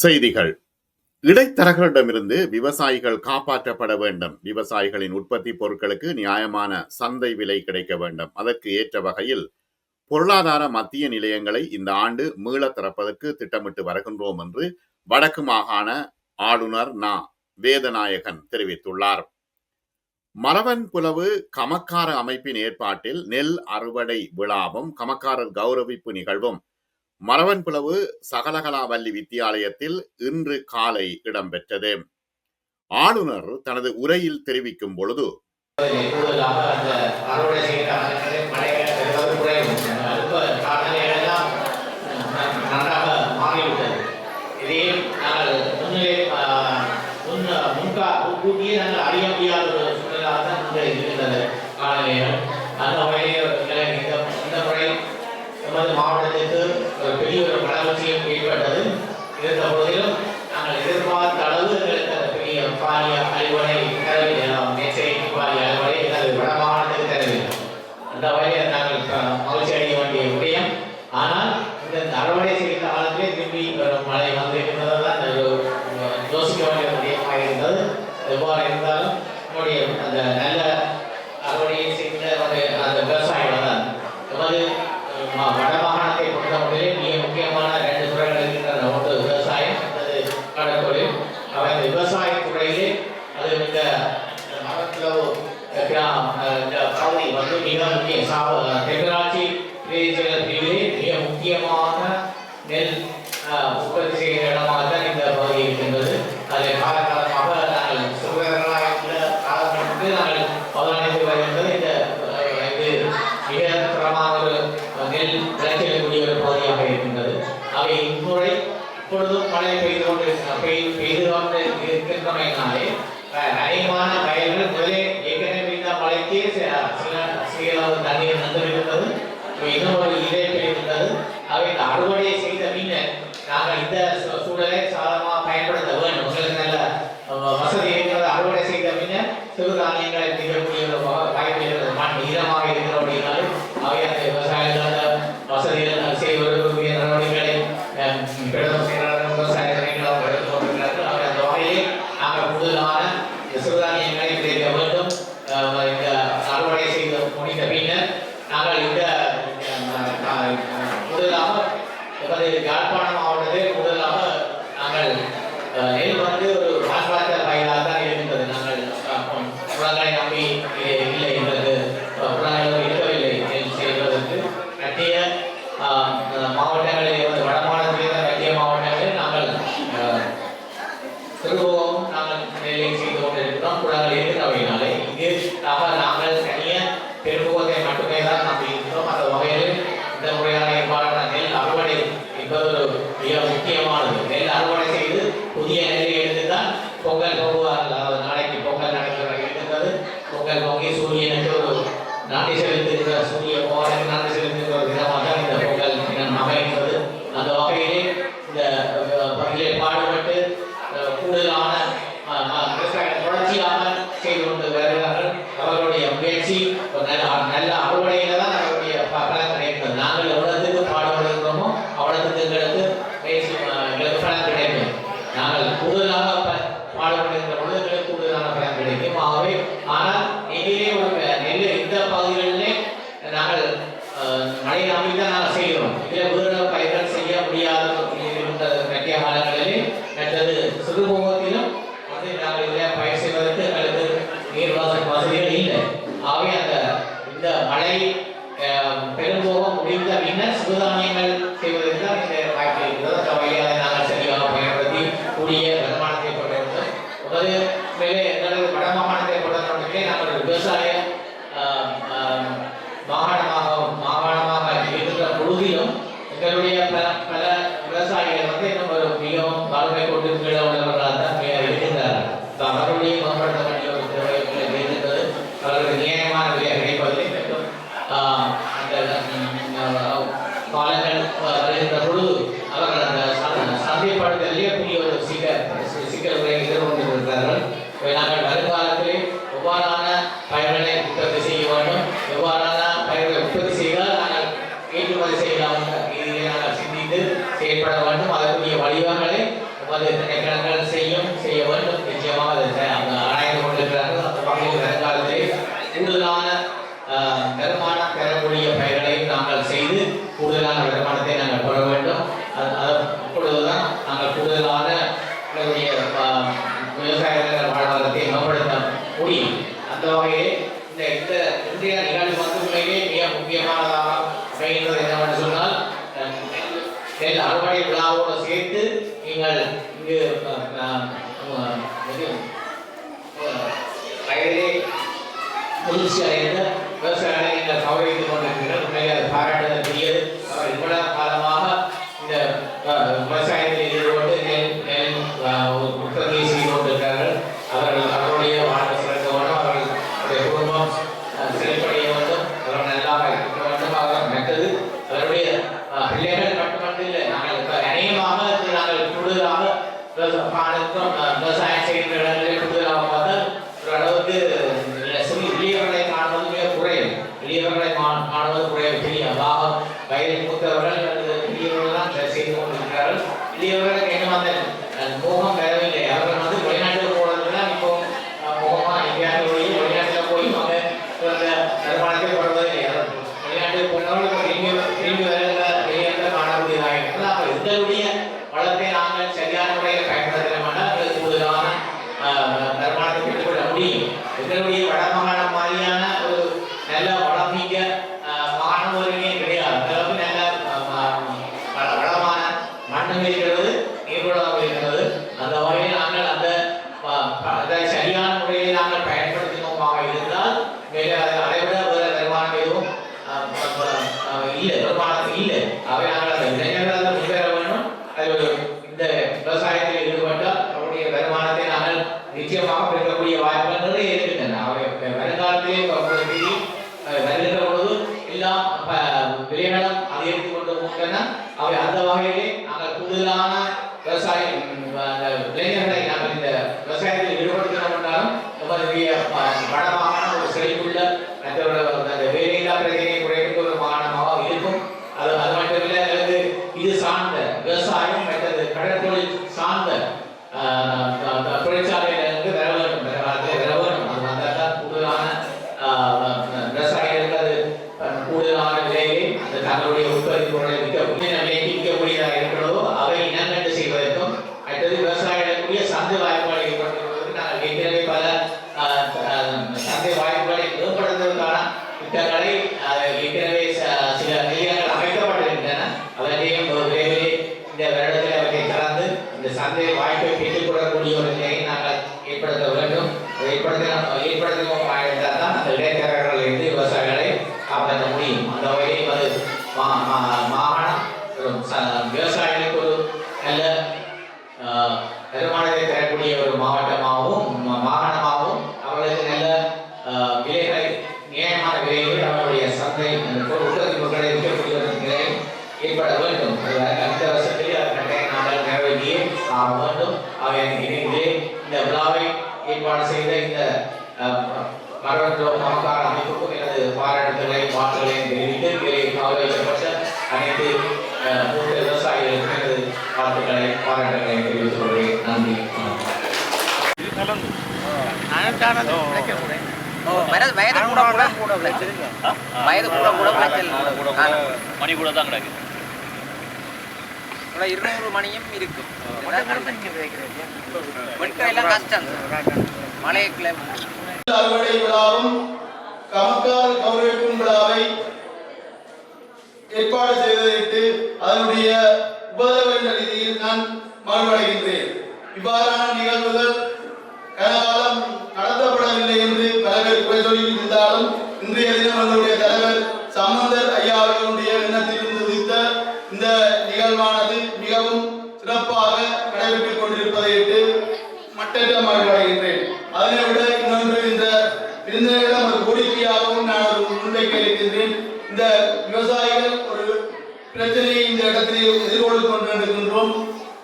செய்திகள். இடைத்தரகர்களிடமிருந்து விவசாயிகள் காப்பாற்றப்பட வேண்டும். விவசாயிகளின் உற்பத்தி பொருட்களுக்கு நியாயமான சந்தை விலை கிடைக்க வேண்டும். அதற்கு ஏற்ற வகையில் பொருளாதார மத்திய நிலையங்களை இந்த ஆண்டு மீள திறப்பதற்கு திட்டமிட்டு வருகின்றோம் என்று வடக்கு மாகாண ஆளுநர் நா. வேதநாயகன் தெரிவித்துள்ளார். மரவன் புலவு கமக்கார அமைப்பின் ஏற்பாட்டில் நெல் அறுவடை விழாவும் கமக்காரர் கௌரவிப்பு நிகழ்வும் மரவன் பிளவு சகலகலாவல்லி வித்தியாலயத்தில் இன்று காலை இடம்பெற்றது. ஆளுநர் தனது உரையில் தெரிவிக்கும் பொழுது செய்த மீன் நாங்கள் இந்த நாட்டி செலுத்துகிற சூரிய போல நாட்டி பெரும்போகம் முடிந்த பின்னர் சிறுதானியங்கள் செய்வதற்கு தான் இந்த வாய்ப்பு இருக்கிறது முடியும் அந்த வகையிலே இந்த இந்த இன்றைய நிகழ்வு வந்து உண்மையிலே மிக முக்கியமானதாக அமைகின்றது என்னவென்று சொன்னால் அஹ், நெல் அறுவடை விழாவோடு சேர்த்து நீங்கள் இங்கு அஹ், அஹ், அஹ், இது, அஹ், வயதிலே முதிர்ச்சி அடைந்த விவசாயிகளை நீங்கள் கௌரவித்துக் கொண்டிருக்கிறீர்கள் உண்மையிலே அது பாராட்டுதற்குரியது அவர் இவ்வளவு காலமாக இந்த அஹ், விவசாயத்தில் ஈடுபட்டு நெல் நெல் அஹ், உற்பத்தி செய்து கொண்டிருக்கிறார்கள் அவர்கள் அவருடைய வாழ்க்கை சிறக்க வேண்டும் அவர்களுடைய குடும்பம் அஹ், செழிப்படைய வேண்டும் அவர்கள் நல்லாக இருக்க வேண்டும் அவர் மற்றது அவருடைய அஹ், பிள்ளைகள் மட்டுமன்று இல்லை நாங்கள் இப்ப அநேகமாக இது நாங்கள் கூடுதலாக விவசா- பாடத்தும், அஹ், விவசாயம் செய்கின்ற இடங்களில் கூடுதலாக பார்த்தால் வந்து சிறு எளியவர்களை காணுவது மிக குறையும். எளியவர்களை கா- காணுவது குறையும். பெரிய அதாக வயதில் மூத்தவர்கள் அல்லது பெரியவர்கள் தான் செய்து கொண்டிருக்கிறார்கள். எளியவர்களுக்கு என்ன அந்த மோகம் வரவில்லை. அவர்கள் வந்து வெளிநாட்டுக்கு போனது இப்போ அஹ், மோகமா எங்கேயாவது போய் வெளிநாட்டில் போய் அவங்க இந்த வருமானத்தை பெறுவதில்லை வெளிநாட்டுக்கு போனவர்கள் திரும்பி திரும்பி வர வெளியே காணக்கூடியதாக இருக்கிறது அப்போ இதனுடைய வளத்தை நாங்கள் சரியான முறையில் பயன்படுத்தலாமல் எங்களுக்கு கூடுதலான ஆஹ், வருமானத்தை பெற்றுக்கொள்ள முடியும் எங்களுடைய வடமாகாணம் மாதிரியான ஒரு நல்ல வளம் மிக்க ஆஹ், மாகாணம் ஒருங்கே கிடையாது அந்த அளவுக்கு நல்ல ஆஹ், ம- வள- வளமான மண்ணும் இருக்கிறது நீர்வளம் இருக்கிறது அந்த வகையில் நாங்கள் அந்த ஆஹ், அதை சரியான முறையில் நாங்கள் பயன்படுத்தினோமாக இருந்தால் அதை அதைவிட வேறு வருமானம் எதுவும் இல்லை. வருமானம் இல்லை. அவை நாங்கள் அந்த இளைஞர்கள் அதை முன்வர வேண்டும். அது இந்த விவசாயத்தில் ஈடுபட்டால் அவருடைய வருமானத்தை நாங்கள் நிச்சயமாக பெறக்கூடிய வாய்ப்புகள் நிறைய இருக்கின்றன. அவை வருங்காலத்திலே வருகின்ற பொழுது எல்லாம் கொண்டு போகின்றன அவை அந்த வகையிலே நாங்கள் கூடுதலான விவசாயம் உம், அந்த இளைஞர்களை நாங்கள் இந்த விவசாயத்தில் ஈடுபடுத்தினோம் என்றாலும் நம்மளுடைய ப- வடமாகாண ஒரு செழிப்புள்ள மற்றொரு அந்த வேலையில்லா பிரச்சனையை குறைக்கும் ஒரு மாகாணமாக இருக்கும் அது அது மட்டுமில்லை அல்லது இது சார்ந்த விவசாயம் மற்றது கடற்தொழில் சார்ந்த ஆஹ், அஹ், அஹ், தொழிற்சாலையிலிருந்து வர வேண்டும் வர காலத்தில் வர வேண்டும் அது வந்தால் தான் கூடுதலான ஆஹ், அஹ், விவசாயிகளுக்கு அது அஹ், கூடுதலான விலையை அந்த தங்களுடைய உற்பத்தி பொருளை விற்கக்கூடிய விலைக்கு விற்கக்கூடியதாக இருக்கிறதோ அவை இனங்கண்டு செய்வதற்கும் அடுத்தது விவசாயிகளுக்குரிய சந்தை வாய்ப்புகளை ஏற்படுத்துவதற்கு நாங்கள் ஏற்கனவே பல ஆஹ், ஆஹ், சந்தை வாய்ப்புகளை மேம்படுத்துவதற்கான திட்டங்களை ஆஹ், ஏற்கனவே ச- சில நிலையங்கள் அமைக்கப்பட்டிருக்கின்றன அவற்றையும் ஒரு விரைவிலே இந்த வருடத்தில் அவற்றை கலந்து இந்த சந்தை வாய்ப்பை பெற்றுக்கொள்ளக்கூடிய ஒரு நிலையை நாங்கள் ஏற்படுத்த வேண்டும். அதை ஏற்படுத்தினோம் என்றால் தான் அந்த இடைத்தரகர்கள் இருந்து விவசாயிகளை காப்பாற்ற முடியும். அந்த வகையில் வந்து மாகாணம் விவசாயிகளுக்கு ஒரு நல்ல வருமானத்தை தரக்கூடிய ஒரு மாவட்டமாகவும் மாகாணமாகவும் அவர்களுக்கு நல்ல விலைகளை நியாயமான விலையில் அவர்களுடைய சந்தை அந்த பொருள் உற்பத்தி பொருட்களை விற்கக்கூடிய ஒரு நிலை ஏற்பட வேண்டும் அது அடுத்த வருஷத்தில் அது கட்டாயம் நாங்கள் நிறைவேற்றியே ஆக வேண்டும் அவை இணைந்து இந்த விழாவை ஏற்பாடு செய்த இந்த மரபன்றோ நமக்கான அமைப்புக்கும் எனது பாராட்டுதலையும் வாழ்த்துக்களையும் தெரிவித்து இதிலே கௌரவிக்கப்பட்ட அனைத்து மூத்த விவசாயிகளுக்கும் எனது வாழ்த்துக்களையும் பாராட்டுகளையும் தெரிவித்துக் கொள்கிறேன். நன்றி. வயது கூட கூட. கூட விளைச்சல் வயது கூட மணி கூட தான் கிடக்கு கூட இருநூறு மணியும் இருக்கும். எல்லாம் கஷ்டம். மழைக்குள்ள அறுவடை விழாவும் கமக்கார் கௌரவிக்கும் விழாவை ஏற்பாடு செய்ததற்கு அதனுடைய உபதவ என்ற ரீதியில் நான் மகிழ்வடைகின்றேன் இவ்வாறான நிகழ்வுகள் கனகாலம் நடத்தப்படவில்லை என்று பலர் குறை சொல்லி இருந்தாலும் இன்றைய தினம் அதனை விட இன்னொன்று இந்த விருந்தினர்களிடம் ஒரு கோரிக்கையாகவும் நான் ஒரு முன்வைக்க இருக்கின்றேன் இந்த விவசாயிகள் ஒரு பிரச்சனையை இந்த இடத்தில் எதிர்கொண்டு கொண்டிருக்கின்றோம்.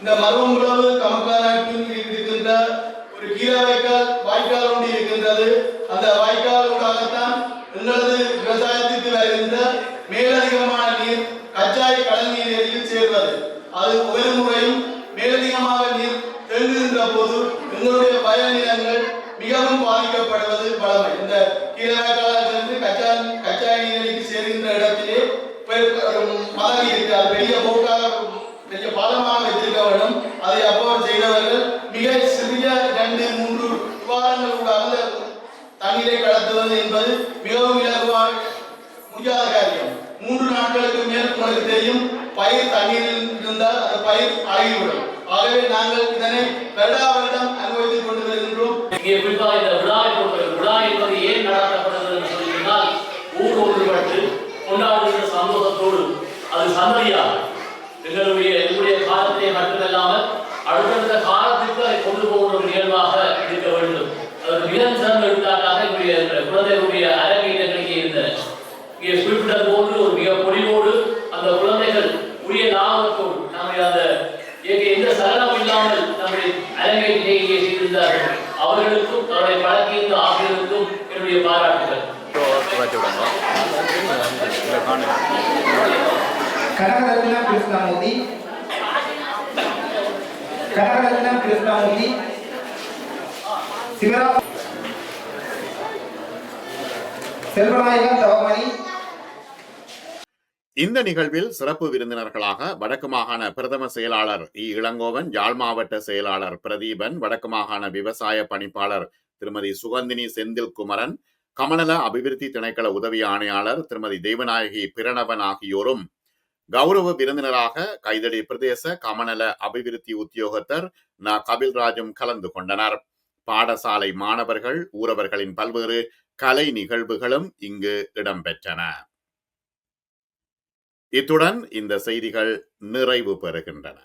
இந்த மருவங்குளவு கமக்காராட்டில் இருக்கின்ற ஒரு கீழ வாய்க்கால் ஒன்று இருக்கின்றது. அந்த வாய்க்கால் ஊடாகத்தான் எங்களது விவசாயத்திற்கு வருகின்ற மேலதிகமான நீர் கச்சாய் கடல் நீர் சேர்வது. அது ஒவ்வொரு முறையும் மேலதிகமாக நீர் தேங்குகின்ற போது எங்களுடைய வயல் நிலங்கள் மிகவும் பாதிக்கப்படுவது பழமை இந்த கீழக்காலிருந்து கச்சா கச்சா நீரிக்கு சேர்கின்ற இடத்திலே மதம் இருக்கு. பெரிய போக்காக பெரிய பாலமாக வைத்திருக்க வேண்டும். அதை அப்போ செய்தவர்கள் மிக சிறிய ரெண்டு மூன்று விவாதங்கள் கூட அந்த தண்ணீரை கடத்துவது என்பது மிகவும் இலகுவாக முடியாத காரியம். மூன்று நாட்களுக்கு மேல் உனக்கு தெரியும் பயிர் தண்ணீரில் இருந்தால் அந்த பயிர் அழகிவிடும் ஆகவே நாங்கள் இதனை வருடா வருடம் அனுபவித்துக் கொண்டு இங்கே குறிப்பாக இந்த விழா பொறுத்த விழா என்பது ஏன் நடத்தப்படுகிறது என்று சொல்லினால் ஊர் ஒன்றுபட்டு கொண்டாடுகின்ற சமூகத்தோடு. அது சந்ததியாக எங்களுடைய எங்களுடைய காலத்தை மட்டுமல்லாமல் அடுத்தடுத்த காலத்திற்கு அதை கொண்டு போகிற ஒரு நிகழ்வாக இருக்க வேண்டும் அதற்கு மிக சிறந்த எடுத்துக்காட்டாக எங்களுடைய இந்த குழந்தைகளுடைய அரங்கேற்றங்கள் இங்கே இருந்தன இங்கே குறிப்பிட்டது போன்று ஒரு மிக பொலிவோடு அந்த குழந்தைகள் உரிய லாபத்தோடு நம்முடைய அந்த இயற்கை எந்த சலனம் இல்லாமல் நம்முடைய அரங்கேற்றினை இங்கே செய்திருந்தார்கள் அவர்களுக்கும் அவருடைய பழக்கியிருந்த ஆசிரியருக்கும் என்னுடைய பாராட்டுகள் மாற்றி விடுவாங்க இல்லை காணுங்க இந்த நிகழ்வில் சிறப்பு விருந்தினர்களாக வடக்கு மாகாண பிரதம செயலாளர் இ. இளங்கோவன் யாழ் மாவட்ட செயலாளர் பிரதீபன் வடக்கு மாகாண விவசாய பணிப்பாளர் திருமதி சுகந்தினி செந்தில் குமரன் கமநல அபிவிருத்தி திணைக்கள உதவி ஆணையாளர் திருமதி தெய்வநாயகி பிரணவன் ஆகியோரும் கௌரவ விருந்தினராக கைதடி பிரதேச கமநல அபிவிருத்தி உத்தியோகத்தர் ந. கபில்ராஜும் கலந்து கொண்டனர். பாடசாலை மாணவர்கள் ஊரவர்களின் பல்வேறு கலை நிகழ்வுகளும் இங்கு இடம்பெற்றன. இத்துடன் இந்த செய்திகள் நிறைவு பெறுகின்றன.